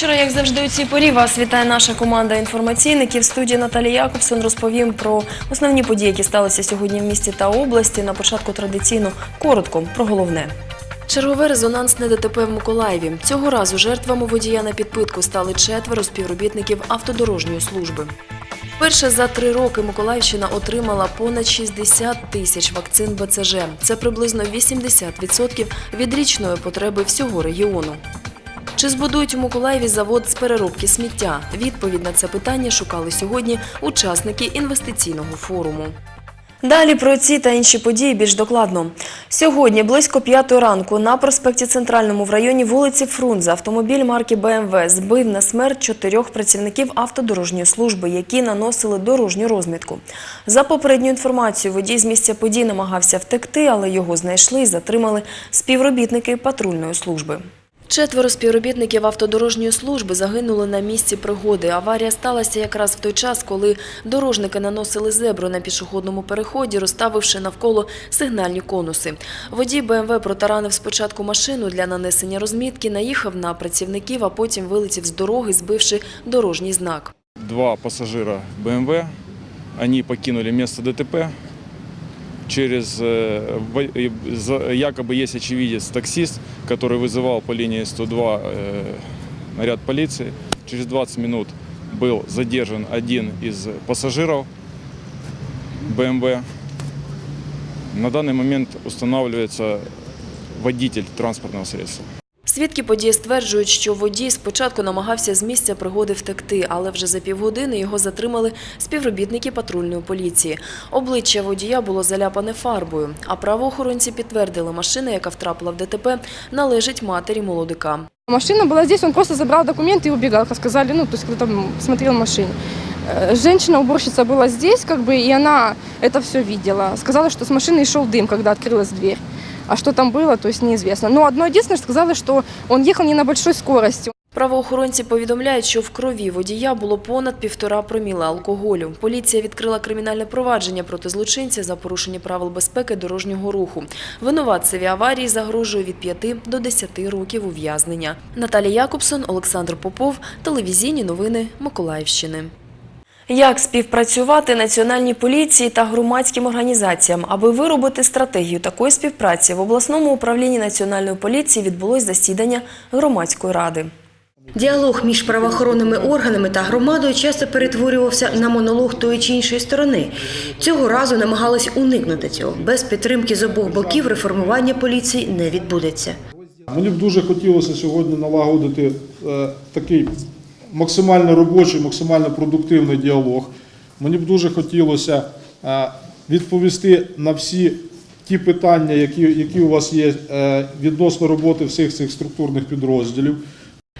Вечора. Як завжди у цій порі вас вітає наша команда інформаційників. В студії Наталія Якобсон розповім про основні події, які сталися сьогодні в місті та області. На початку традиційно коротко про головне. Чергове резонансне ДТП в Миколаєві. Цього разу жертвами водія на підпитку стали четверо співробітників автодорожньої служби. Перше за три роки Миколаївщина отримала понад 60 тисяч вакцин БЦЖ. Це приблизно 80% від річної потреби всього регіону. Чи збудують у Миколаєві завод з переробки сміття? Відповідь на це питання шукали сьогодні учасники інвестиційного форуму. Далі про ці та інші події більш докладно. Сьогодні близько п'ятої ранку на проспекті Центральному в районі вулиці Фрунзе автомобіль марки БМВ збив на смерть чотирьох працівників автодорожньої служби, які наносили дорожню розмітку. За попередньою інформацією, водій з місця подій намагався втекти, але його знайшли і затримали співробітники патрульної служби. Четверо співробітників автодорожньої служби загинули на місці пригоди. Аварія сталася якраз в той час, коли дорожники наносили зебру на пішохідному переході, розставивши навколо сигнальні конуси. Водій БМВ протаранив спочатку машину для нанесення розмітки, наїхав на працівників, а потім вилетів з дороги, збивши дорожній знак. Два пассажира БМВ, они покинули место ДТП Через, э, во- э, за- якобы есть очевидец, таксист, который вызывал по линии 102 э, наряд полиции. Через 20 минут был задержан один из пассажиров БМВ. На данный момент устанавливается водитель транспортного средства. Свідки події стверджують, що водій спочатку намагався з місця пригоди втекти, але вже за півгодини його затримали співробітники патрульної поліції. Обличчя водія було заляпане фарбою, а правоохоронці підтвердили, машина, яка втрапила в ДТП, належить матері молодика. Машина была здесь, он просто забрал документы и убегал, как сказали, ну, то есть кто там смотрел в машине. Э, Женщина-уборщица была здесь, как бы, и она это все видела. Сказала, что с машины шел дым, когда открылась дверь. А что там было, то есть неизвестно. Но одно единственное, что сказала, что он ехал не на большой скорости. Правоохоронці повідомляють, що в крові водія було понад півтора проміла алкоголю. Поліція відкрила кримінальне провадження проти злочинця за порушення правил безпеки дорожнього руху. Винуватцеві аварії загрожує від 5 до 10 років ув'язнення. Наталія Якобсон, Олександр Попов, телевізійні новини Миколаївщини. Як співпрацювати національній поліції та громадським організаціям, аби виробити стратегію такої співпраці в обласному управлінні національної поліції відбулось засідання громадської ради. Діалог між правоохоронними органами та громадою часто перетворювався на монолог тої чи іншої сторони. Цього разу намагались уникнути цього. Без підтримки з обох боків реформування поліції не відбудеться. Мені б дуже хотілося сьогодні налагодити е, такий максимально робочий, максимально продуктивний діалог. Мені б дуже хотілося е, відповісти на всі ті питання, які, які у вас є е, відносно роботи всіх цих структурних підрозділів.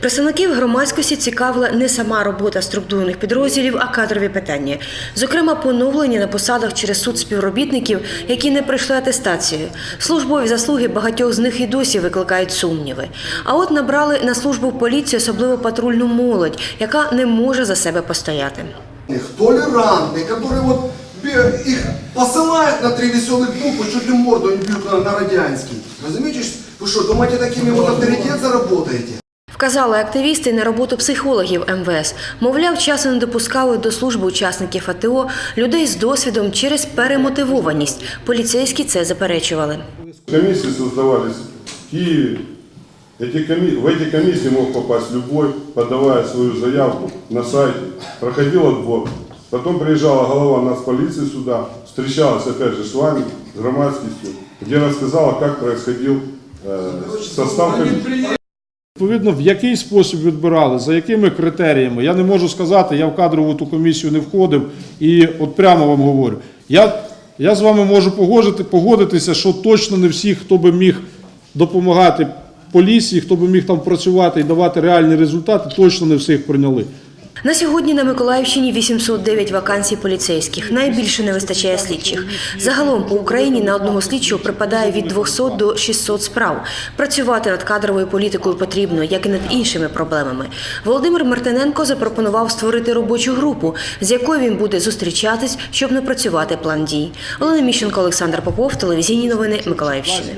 Представників громадськості цікавила не сама робота структурних підрозділів, а кадрові питання. Зокрема, поновлення на посадах через суд співробітників, які не пройшли атестацію. Службові заслуги багатьох з них і досі викликають сумніви. А от набрали на службу в поліцію особливо патрульну молодь, яка не може за себе постояти. их толерантные, которые вот бе- их посылают на три веселых буквы, чуть ли морду не бьют на, на радянский. Разумеете, вы что, думаете, такими вот авторитет заработаете? Вказали активісти на роботу психологів МВС. Мовляв, часом не допускали до служби учасників АТО людей з досвідом через перемотивованість. Поліцейські це заперечували. Комиссии создавались в Киеве. Эти коми- В эти комиссии мог попасть любой, подавая свою заявку на сайте. Проходил отбор. Потом приезжала голова нацполиции сюда, встречалась опять же с вами, с громадскостью, где рассказала, как происходил э, состав комиссии. Відповідно, в який спосіб відбирали, за якими критеріями, я не можу сказати, я в кадрову ту комісію не входив і от прямо вам говорю. Я, я з вами можу погодити, погодитися, що точно не всі, хто би міг допомагати поліції, хто би міг там працювати і давати реальні результати, точно не всіх прийняли. На сьогодні на Миколаївщині 809 вакансій поліцейських. Найбільше не вистачає слідчих. Загалом по Україні на одного слідчого припадає від 200 до 600 справ. Працювати над кадровою політикою потрібно, як і над іншими проблемами. Володимир Мартиненко запропонував створити робочу групу, з якою він буде зустрічатись, щоб напрацювати план дій. Олена Міщенко, Олександр Попов, телевізійні новини Миколаївщини.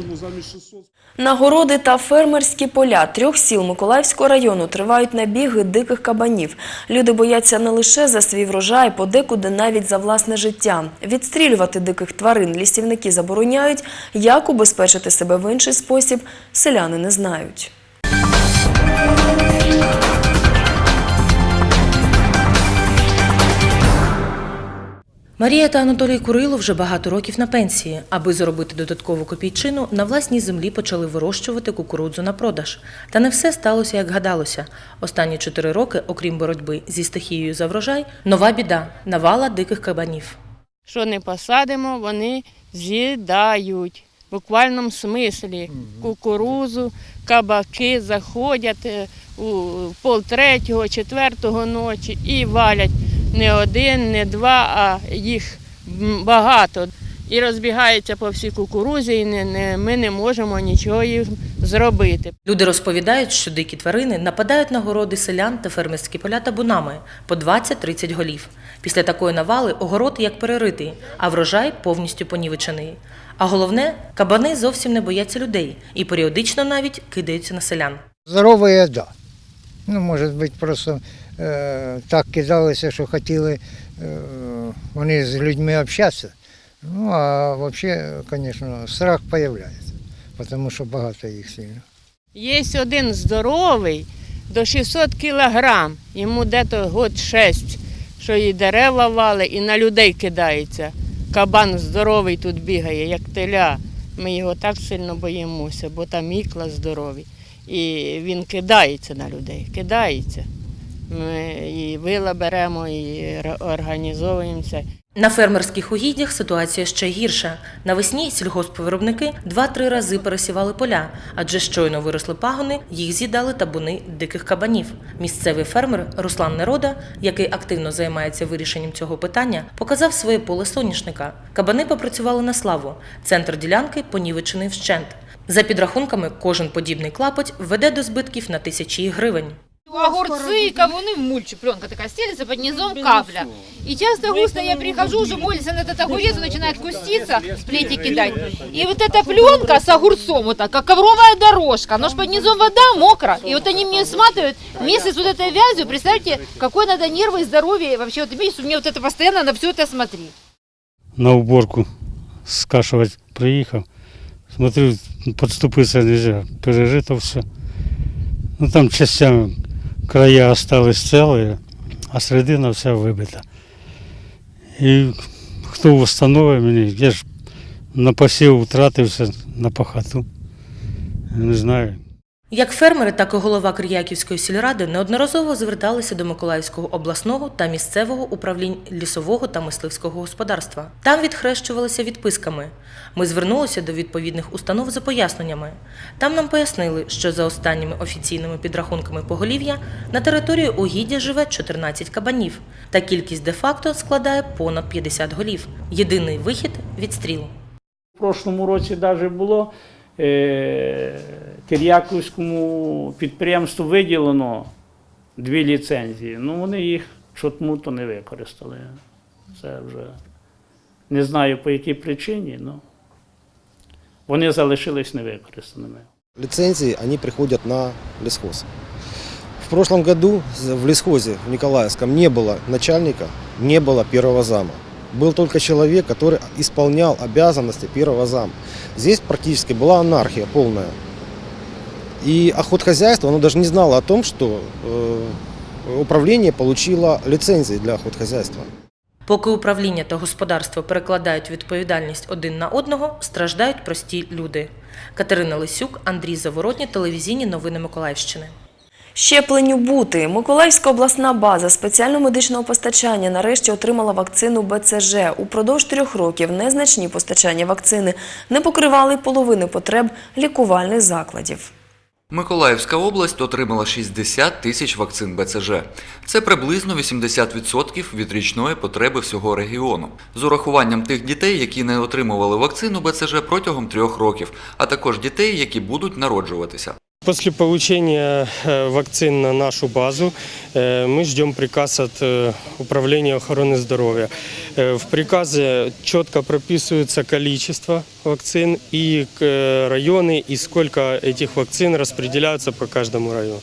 Нагороди та фермерські поля трьох сіл Миколаївського району тривають набіги диких кабанів. Люди бояться не лише за свій врожай, подекуди навіть за власне життя. Відстрілювати диких тварин лісівники забороняють. Як убезпечити себе в інший спосіб, селяни не знають. Марія та Анатолій Курило вже багато років на пенсії. Аби заробити додаткову копійчину, на власній землі почали вирощувати кукурудзу на продаж. Та не все сталося, як гадалося. Останні чотири роки, окрім боротьби зі стихією за врожай, нова біда навала диких кабанів. Що не посадимо, вони з'їдають. В буквальному смислі кукурузу, кабаки заходять е, у пол третього, четвертого ночі і валять не один, не два, а їх багато. І розбігаються по всій кукурузі, і не, не, ми не можемо нічого їм зробити. Люди розповідають, що дикі тварини нападають на городи селян та фермерські поля табунами по 20-30 голів. Після такої навали огород як переритий, а врожай повністю понівечений. А головне, кабани зовсім не бояться людей і періодично навіть кидаються на селян. Здоровая, да. Ну, может быть, просто так кидалися, що хотіли е, вони з людьми общатися. Ну, а вообще, конечно, страх появляється, тому що багато їх сильно. Є один здоровий до 600 кілограм, йому дето год 6, що і дерева вали, і на людей кидається. Кабан здоровий тут бігає, як теля. Ми його так сильно боїмося, бо там ікла здорові. І він кидається на людей, кидається. Ми і вила беремо, і організовуємося. На фермерських угіддях ситуація ще гірша. Навесні сільгоспвиробники два-три рази пересівали поля, адже щойно виросли пагони, їх з'їдали табуни диких кабанів. Місцевий фермер Руслан Нерода, який активно займається вирішенням цього питання, показав своє поле соняшника. Кабани попрацювали на славу. Центр ділянки понівечений вщент. За підрахунками, кожен подібний клапоть веде до збитків на тисячі гривень. Огурцы кавуны в мульче. Пленка такая стелится под низом капля. И часто густо я прихожу, уже молится на этот огурец, он начинает куститься, плети кидать. И вот эта пленка с огурцом, вот так, как ковровая дорожка, но ж под низом вода мокра. И вот они мне сматывают вместе с вот этой вязью. Представьте, какой надо нервы и здоровье вообще. Вот видишь, мне вот это постоянно на все это смотреть. на уборку скашивать приехал. Смотрю, подступиться нельзя, пережито все. Ну там частями края остались целые, а середина вся вибита. І хто встановить мені, я ж на посів втратився на пахоту. Не знаю. Як фермери, так і голова Кир'яківської сільради неодноразово зверталися до Миколаївського обласного та місцевого управлінь лісового та мисливського господарства. Там відхрещувалися відписками. Ми звернулися до відповідних установ за поясненнями. Там нам пояснили, що за останніми офіційними підрахунками поголів'я на території угіддя живе 14 кабанів, та кількість де-факто складає понад 50 голів. Єдиний вихід відстріл. В прошлому році навіть було Кир'яківському підприємству виділено дві ліцензії. Ну вони їх чотму-то не використали. Це вже не знаю по якій причині, але вони залишились невикористаними. Лицензии, они приходят на лесхоз. В прошлом году в лесхозе в Николаевском не было начальника, не было первого зама Был только человек, который исполнял обязанности первого зама. Здесь практически была анархия полная. И охотхозяйство, оно даже не знало о том, что э, управление получило лицензии для охотхозяйства. Поки управління та господарство перекладають відповідальність один на одного, страждають прості люди. Катерина Лисюк, Андрій Заворотні, телевізійні новини Миколаївщини. Щепленню бути. Миколаївська обласна база спеціального медичного постачання нарешті отримала вакцину БЦЖ. Упродовж трьох років незначні постачання вакцини не покривали половини потреб лікувальних закладів. Миколаївська область отримала 60 тисяч вакцин БЦЖ. Це приблизно 80% від річної потреби всього регіону. З урахуванням тих дітей, які не отримували вакцину БЦЖ протягом трьох років, а також дітей, які будуть народжуватися. После получения э, вакцин на нашу базу э, мы ждем приказ от э, Управления охраны здоровья. В приказе четко прописывается количество вакцин и районы, и сколько этих вакцин распределяются по каждому району.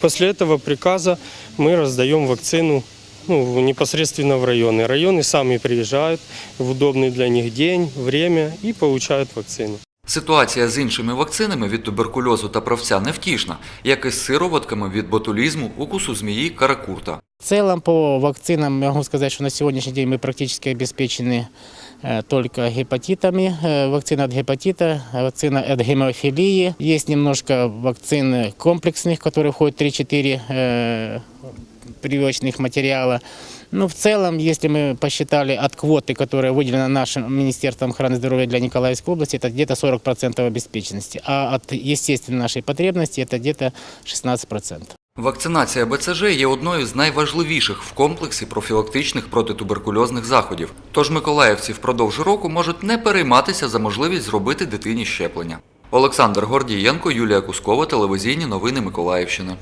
После этого приказа мы раздаем вакцину ну, непосредственно в районы. Районы сами приезжают в удобный для них день, время и получают вакцину. Ситуація з іншими вакцинами від туберкульозу та правця невтішна, як і з сироватками від ботулізму, укусу змії, каракурта. В целом по вакцинам могу сказать, что на сегодняшний день мы практически обеспечены э, только гепатитами. Э, Вакцина от гепатита, вакцина от гемофилии. Есть немножко вакцин комплексных, в которые входят 3-4 э, прививочных материала. Ну, в целом, если мы посчитали от квоты, которая выделена нашим Министерством охраны здоровья для Николаевской области, это где-то 40% обеспеченности. А от естественной нашей потребности это где-то 16%. Вакцинація БЦЖ є одною з найважливіших в комплексі профілактичних протитуберкульозних заходів. Тож миколаївці впродовж року можуть не перейматися за можливість зробити дитині щеплення. Олександр Гордієнко, Юлія Кускова, телевізійні новини Миколаївщини.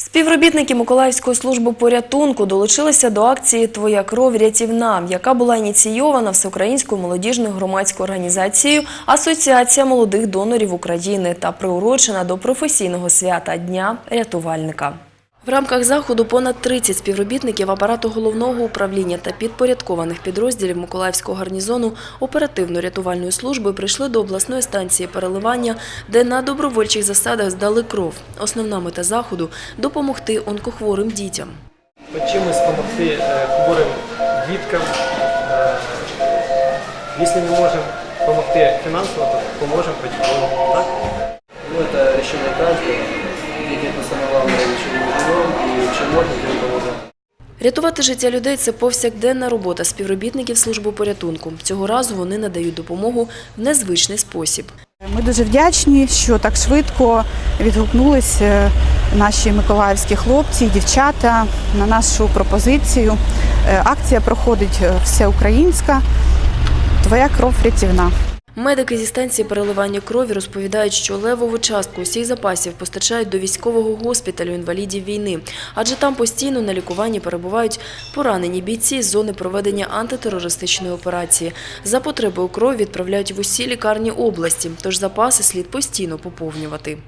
Співробітники Миколаївської служби порятунку долучилися до акції Твоя кров рятівна, яка була ініційована всеукраїнською молодіжною громадською організацією Асоціація молодих донорів України та приурочена до професійного свята Дня рятувальника. В рамках заходу понад 30 співробітників апарату головного управління та підпорядкованих підрозділів Миколаївського гарнізону оперативно-рятувальної служби прийшли до обласної станції переливання, де на добровольчих засадах здали кров. Основна мета заходу допомогти онкохворим дітям. чимось допомогти е, хворим діткам. Е, Якщо не можемо допомогти фінансово, то поможемо батькам. Так? Ну, это решение каждого. Рятувати життя людей це повсякденна робота співробітників служби порятунку. Цього разу вони надають допомогу в незвичний спосіб. Ми дуже вдячні, що так швидко відгукнулись е, наші миколаївські хлопці і дівчата на нашу пропозицію. Е, Акція проходить е, всеукраїнська. Твоя кров рятівна. Медики зі станції переливання крові розповідають, що левову частку усіх запасів постачають до військового госпіталю інвалідів війни, адже там постійно на лікуванні перебувають поранені бійці з зони проведення антитерористичної операції. За потребою кров відправляють в усі лікарні області, тож запаси слід постійно поповнювати.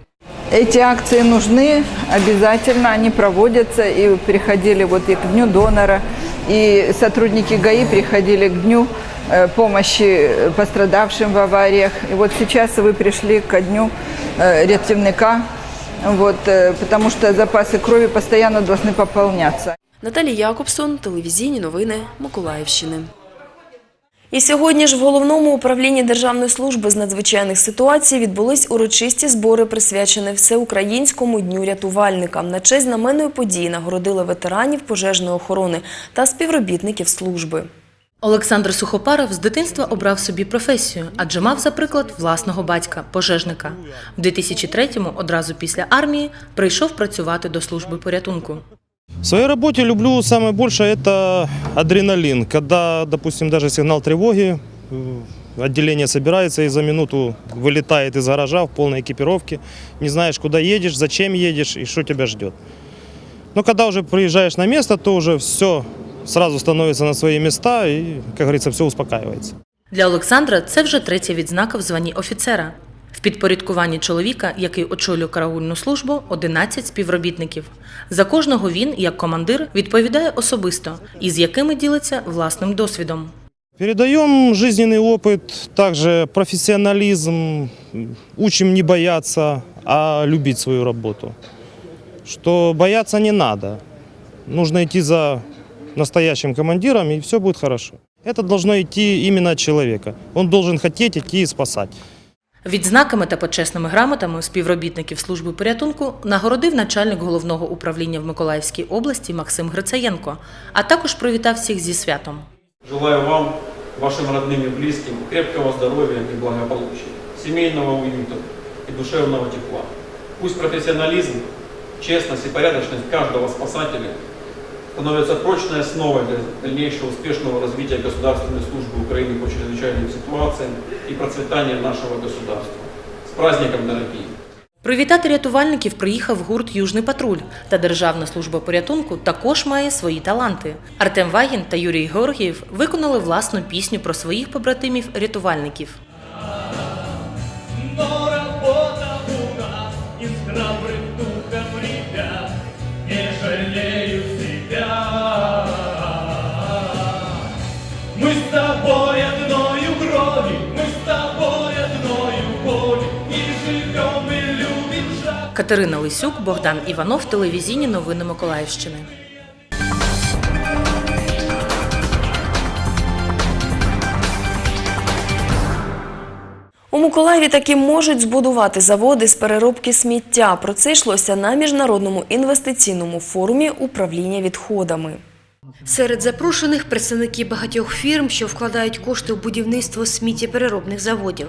Эти акции нужны обязательно, они проводятся и приходили вот и к Дню донора, и сотрудники ГАИ приходили к Дню э, помощи пострадавшим в авариях. И вот сейчас вы пришли ко Дню э, рятивника, вот, э, потому что запасы крови постоянно должны пополняться. Наталія Якобсон, телевізійні новини Миколаївщини. І сьогодні ж в головному управлінні Державної служби з надзвичайних ситуацій відбулись урочисті збори, присвячені всеукраїнському дню рятувальника. На честь знаменної події нагородили ветеранів пожежної охорони та співробітників служби. Олександр Сухопаров з дитинства обрав собі професію, адже мав за приклад власного батька пожежника. В 2003-му, одразу після армії, прийшов працювати до служби порятунку. В своей работе люблю самое больше это адреналин. Когда, допустим, даже сигнал тревоги, э, отделение собирается и за минуту вылетает из гаража в полной экипировке. Не знаешь, куда едешь, зачем едешь и что тебя ждет. Но когда уже приезжаешь на место, то уже все сразу становится на свои места и, как говорится, все успокаивается. Для Олександра це вже третя відзнака в званні офіцера. В підпорядкуванні чоловіка, який очолює караульну службу, 11 співробітників. За кожного він, як командир, відповідає особисто, і з якими ділиться власним досвідом. Передаем жизненный опыт, также профессионализм, учим не бояться, а любить свою работу. Что бояться не надо. Нужно идти за настоящим командиром, и все будет хорошо. Это должно идти именно от человека. Он должен хотеть идти и спасать. Відзнаками та почесними грамотами співробітників служби порятунку нагородив начальник головного управління в Миколаївській області Максим Грицаєнко, а також привітав всіх зі святом. Желаю вам, вашим родным и близким крепкого здоровья и благополучия, семейного уюта и душевного тепла. Пусть профессионализм, честность и порядочность каждого спасателя становятся прочной основой для дальнейшего успешного развития государственной службы Украины по чрезвычайным ситуациям и процветания нашего государства. С праздником, дорогие! Привітати рятувальників приїхав гурт Южний патруль та Державна служба порятунку також має свої таланти. Артем Вагін та Юрій Георгієв виконали власну пісню про своїх побратимів Катерина Лисюк, Богдан Іванов, телевізійні новини Миколаївщини. У Миколаєві таки можуть збудувати заводи з переробки сміття. Про це йшлося на міжнародному інвестиційному форумі управління відходами. Серед запрошених представники багатьох фірм, що вкладають кошти у будівництво сміттєпереробних заводів.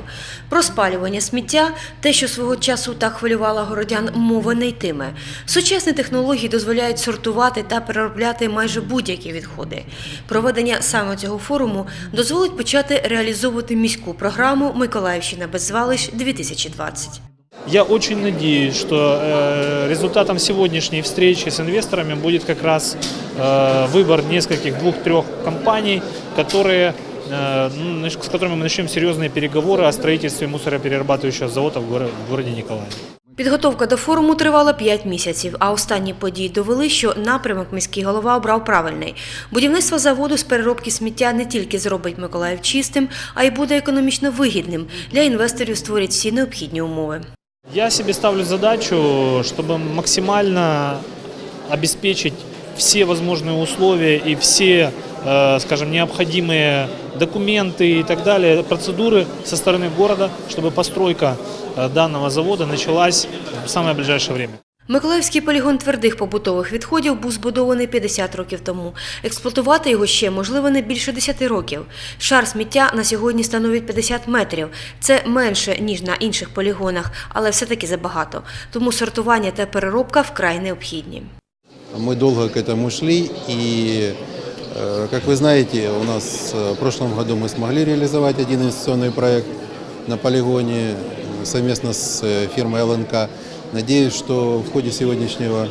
Про спалювання сміття, те, що свого часу так хвилювало городян, мова не йтиме. Сучасні технології дозволяють сортувати та переробляти майже будь-які відходи. Проведення саме цього форуму дозволить почати реалізовувати міську програму Миколаївщина без звалищ 2020. Я очень надеюсь, что э, результатом сегодняшней встречи с инвесторами будет как раз э, выбор нескольких двух-трех компаний, которые, э, ну, с которыми мы начнем серьезные переговоры о строительстве мусороперерабатывающего завода в горо- в городе Николаев. Підготовка до форуму тривала 5 місяців, а останні події довели, що напрямок міський голова обрав правильний. Будівництво заводу з переробки сміття не тільки зробить Миколаїв чистим, а й буде економічно вигідним. Для інвесторів створять всі необхідні умови. Я себе ставлю задачу, чтобы максимально обеспечить все возможные условия и все, э, скажем, необходимые документы и так далее, процедуры со стороны города, чтобы постройка э, данного завода началась в самое ближайшее время. Миколаївський полігон твердих побутових відходів був збудований 50 років тому. Експлуатувати його ще можливо не більше 10 років. Шар сміття на сьогодні становить 50 метрів. Це менше ніж на інших полігонах, але все-таки забагато. Тому сортування та переробка вкрай необхідні. Мы долго к этому шли, и, э, как вы знаете, у нас э, в прошлом году мы смогли реализовать один инвестиционный проект на полигоне э, совместно с э, фирмой ЛНК. Надеюсь, что в ходе сегодняшнего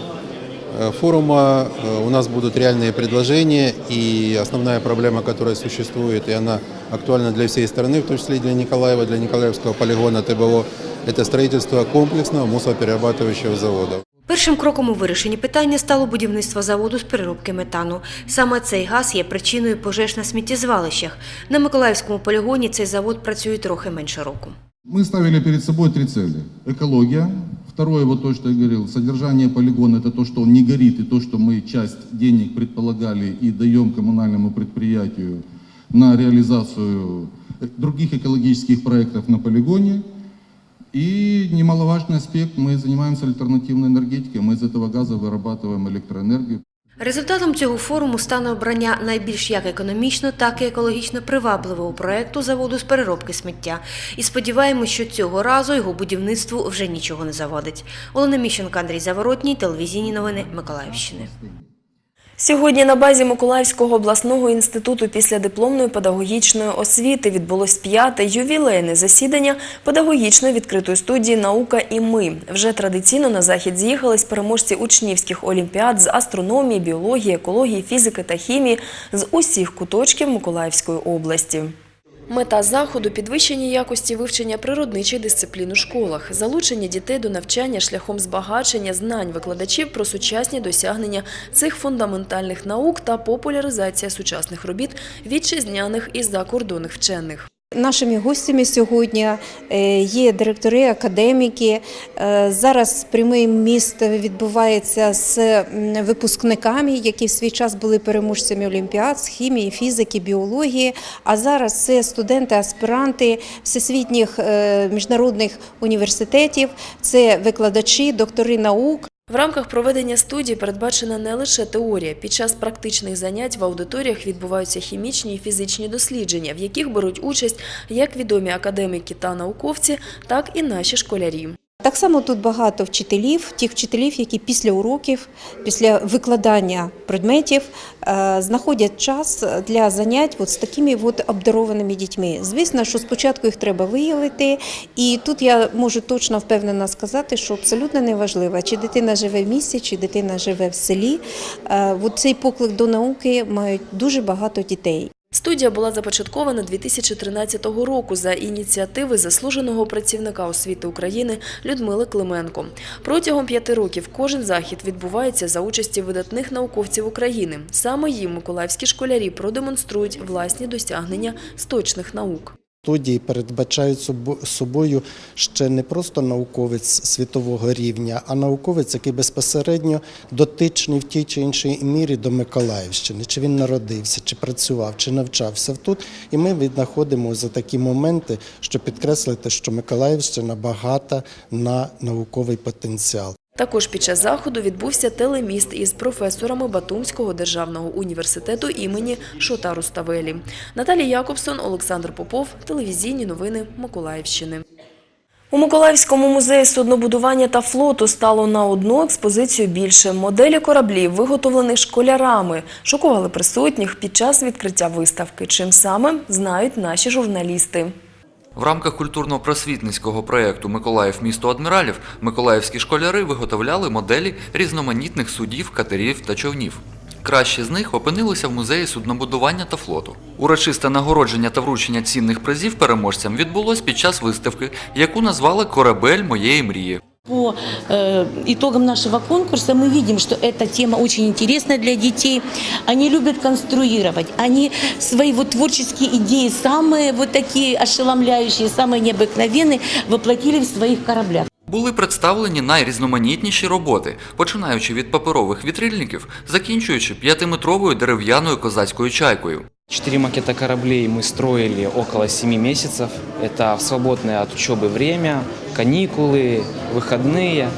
э, форума э, у нас будут реальные предложения, и основная проблема, которая существует, и она актуальна для всей страны, в том числе и для Николаева, для Николаевского полигона ТБО, это строительство комплексного мусороперерабатывающего завода. Першим кроком у вирішенні питання стало будівництво заводу з переробки метану. Саме цей газ є причиною пожеж на сміттєзвалищах. На Миколаївському полігоні цей завод працює трохи менше року. Мы ставили перед собой три цели. Экология. Второе, вот то, что я говорил, содержание полигона, это то, что он не горит, и то, что мы часть денег предполагали и даем коммунальному предприятию на реализацию других экологических проектов на полигоне. И немаловажный аспект, мы занимаемся альтернативной энергетикой, мы из этого газа вырабатываем электроэнергию. Результатом цього форуму стане обрання найбільш як економічно, так і екологічно привабливого проекту заводу з переробки сміття. І сподіваємось, що цього разу його будівництву вже нічого не завадить. Олена Міщенко, Андрій Заворотній, телевізійні новини Миколаївщини. Сьогодні на базі Миколаївського обласного інституту після дипломної педагогічної освіти відбулось п'яте ювілейне засідання педагогічної відкритої студії Наука і ми. Вже традиційно на захід з'їхались переможці учнівських олімпіад з астрономії, біології, екології, фізики та хімії з усіх куточків Миколаївської області. Мета заходу підвищення якості вивчення природничих дисциплін у школах, залучення дітей до навчання шляхом збагачення знань викладачів про сучасні досягнення цих фундаментальних наук та популяризація сучасних робіт вітчизняних і закордонних вчених. Нашими гостями сьогодні е, є директори, академіки. Е, Зараз прямий міст відбувається з випускниками, які в свій час були переможцями олімпіад з хімії, фізики, біології. А зараз це студенти, аспіранти всесвітніх е, міжнародних університетів, це викладачі, доктори наук. В рамках проведення студії передбачена не лише теорія. Під час практичних занять в аудиторіях відбуваються хімічні і фізичні дослідження, в яких беруть участь як відомі академіки та науковці, так і наші школярі. Так само тут багато вчителів, тих вчителів, які після уроків, після викладання предметів е, знаходять час для занять з такими от обдарованими дітьми. Звісно, що спочатку їх треба виявити, і тут я можу точно впевнена сказати, що абсолютно неважливо, чи дитина живе в місті, чи дитина живе в селі. Е, От цей поклик до науки мають дуже багато дітей. Студія була започаткована 2013 року за ініціативи заслуженого працівника освіти України Людмили Клименко. Протягом п'яти років кожен захід відбувається за участі видатних науковців України. Саме їм миколаївські школярі продемонструють власні досягнення з точних наук. Студії передбачають собо- собою ще не просто науковець світового рівня, а науковець, який безпосередньо дотичний в тій чи іншій мірі до Миколаївщини, чи він народився, чи працював, чи навчався тут. І ми віднаходимо за такі моменти, щоб підкреслити, що Миколаївщина багата на науковий потенціал. Також під час заходу відбувся телеміст із професорами Батумського державного університету імені Шота Руставелі. Наталія Якобсон, Олександр Попов, телевізійні новини Миколаївщини. У Миколаївському музеї суднобудування та флоту стало на одну експозицію більше. Моделі кораблів, виготовлені школярами, шокували присутніх під час відкриття виставки. Чим саме знають наші журналісти. В рамках культурно-просвітницького проєкту Миколаїв місто адміралів миколаївські школяри виготовляли моделі різноманітних судів, катерів та човнів. Кращі з них опинилися в музеї суднобудування та флоту. Урочисте нагородження та вручення цінних призів переможцям відбулось під час виставки, яку назвали Корабель моєї мрії. По э, итогам нашего конкурса мы видим, что эта тема очень интересна для детей. Они любят конструировать, они свои вот творческие идеи, самые вот такие ошеломляющие, самые необыкновенные, воплотили в своих кораблях. Були представлені найрізноманітніші роботи, починаючи від паперових вітрильників, закінчуючи п'ятиметровою дерев'яною козацькою чайкою. Четыре макета кораблей мы строили около 7 месяцев. Это в свободное от учебы время, каникулы, выходные.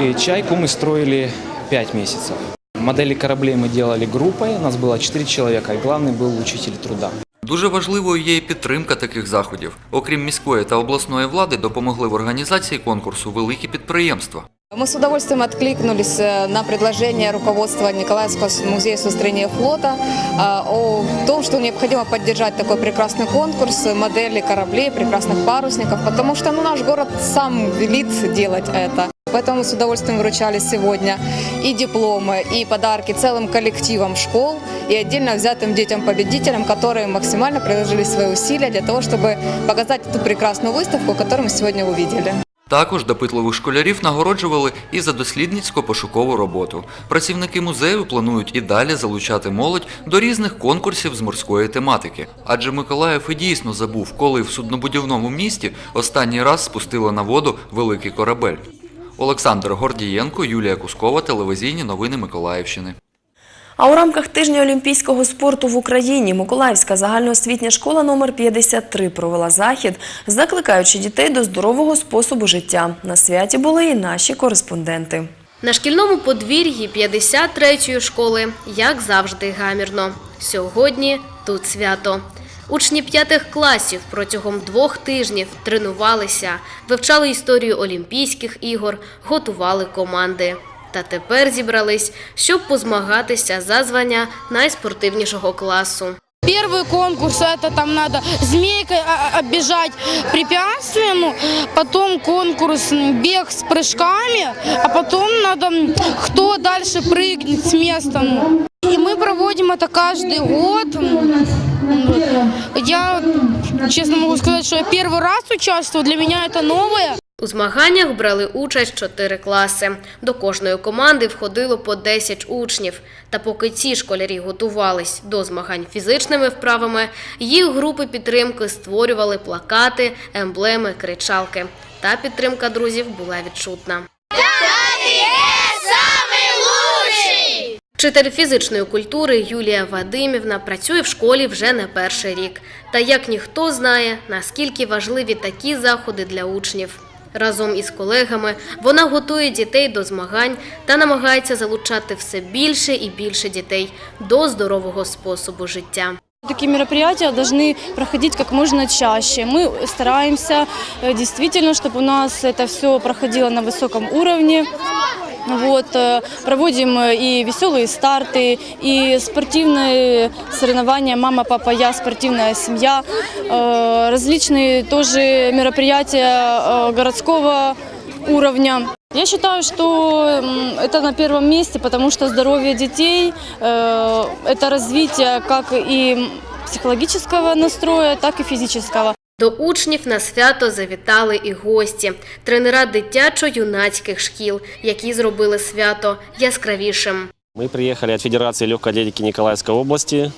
И чайку мы строили 5 месяцев. Модели кораблей мы делали группой, у нас было 4 человека, и главный был учитель труда. Дуже важливою є і підтримка таких заходів. Окрім міської та обласної влади, допомогли в організації конкурсу великі підприємства. Мы с удовольствием откликнулись э, на предложение руководства Николаевского музея судостроения флота э, о том, что необходимо поддержать такой прекрасный конкурс модели кораблей, прекрасных парусников, потому что ну, наш город сам велит делать это. Поэтому с удовольствием вручали сегодня и дипломы, и подарки целым коллективам школ и отдельно взятым детям-победителям, которые максимально приложили свои усилия для того, чтобы показать эту прекрасную выставку, которую мы сегодня увидели. Також допитливих школярів нагороджували і за дослідницько-пошукову роботу. Працівники музею планують і далі залучати молодь до різних конкурсів з морської тематики. Адже Миколаїв і дійсно забув, коли в суднобудівному місті останній раз спустили на воду великий корабель. Олександр Гордієнко, Юлія Кускова, телевізійні новини Миколаївщини. А у рамках тижня олімпійського спорту в Україні Миколаївська загальноосвітня школа номер 53 провела захід, закликаючи дітей до здорового способу життя. На святі були і наші кореспонденти. На шкільному подвір'ї 53-ї школи, як завжди, гамірно. Сьогодні тут свято. Учні п'ятих класів протягом двох тижнів тренувалися, вивчали історію Олімпійських ігор, готували команди Та тепер зібрались, щоб позмагатися за звання найспортивнішого класу. Первый конкурс это там надо змейкой а- а- оббежать препятствие, ну, потом конкурс м, бег с прыжками, а потом надо м, кто дальше прыгнет с места. ну. И мы проводим это каждый год. М, Я честно могу сказать, что я первый раз участвую, для меня это новое. У змаганнях брали участь чотири класи. До кожної команди входило по 10 учнів. Та поки ці школярі готувались до змагань фізичними вправами, їх групи підтримки створювали плакати, емблеми, кричалки. Та підтримка друзів була відчутна. Вчитель фізичної культури Юлія Вадимівна працює в школі вже не перший рік. Та як ніхто знає, наскільки важливі такі заходи для учнів. Разом із колегами вона готує дітей до змагань та намагається залучати все більше і більше дітей до здорового способу життя. Такие мероприятия должны проходить как можно чаще. Мы стараемся э, действительно, чтобы у нас это все проходило на высоком уровне. Вот, э, проводим э, и веселые старты, и спортивные соревнования «Мама, папа, я», спортивная семья, э, различные тоже мероприятия э, городского уровня. Я считаю, что м, это на первом месте, потому что здоровье детей э, – это развитие как и психологического настроя, так и физического. До учнів на свято завітали і гості, тренера дитячо-юнацьких шкіл, які зробили свято яскравішим. Мы приехали от Федерации легкой атлетики Николаевской области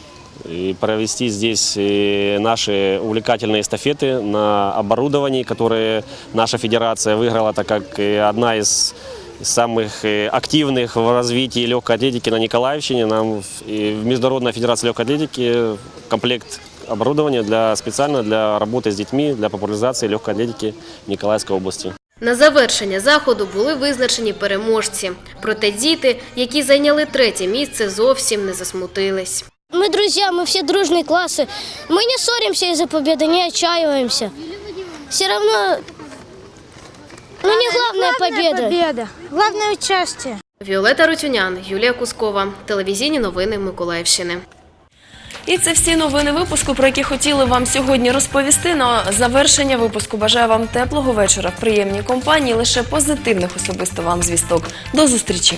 и провести здесь э, наши увлекательные эстафеты на оборудовании, которые наша федерация выиграла, так как э, одна из самых э, активных в развитии легкой атлетики на Николаевщине. Нам в и в Международная федерация легкой атлетики комплект оборудования для, специально для работы с детьми, для популяризации легкой атлетики в Николаевской области. На завершення заходу були визначені переможці. Проте діти, які зайняли третє місце, зовсім не засмутились. Мы друзья, мы все дружные классы. Мы не ссоримся из-за победы, не отчаиваемся. Все равно, ну не главная победа. победа, главное участие. Віолета Рутюнян, Юлія Кускова. Телевізійні новини Миколаївщини. І це всі новини випуску, про які хотіли вам сьогодні розповісти. На завершення випуску бажаю вам теплого вечора в приємній компанії, лише позитивних особисто вам звісток. До зустрічі!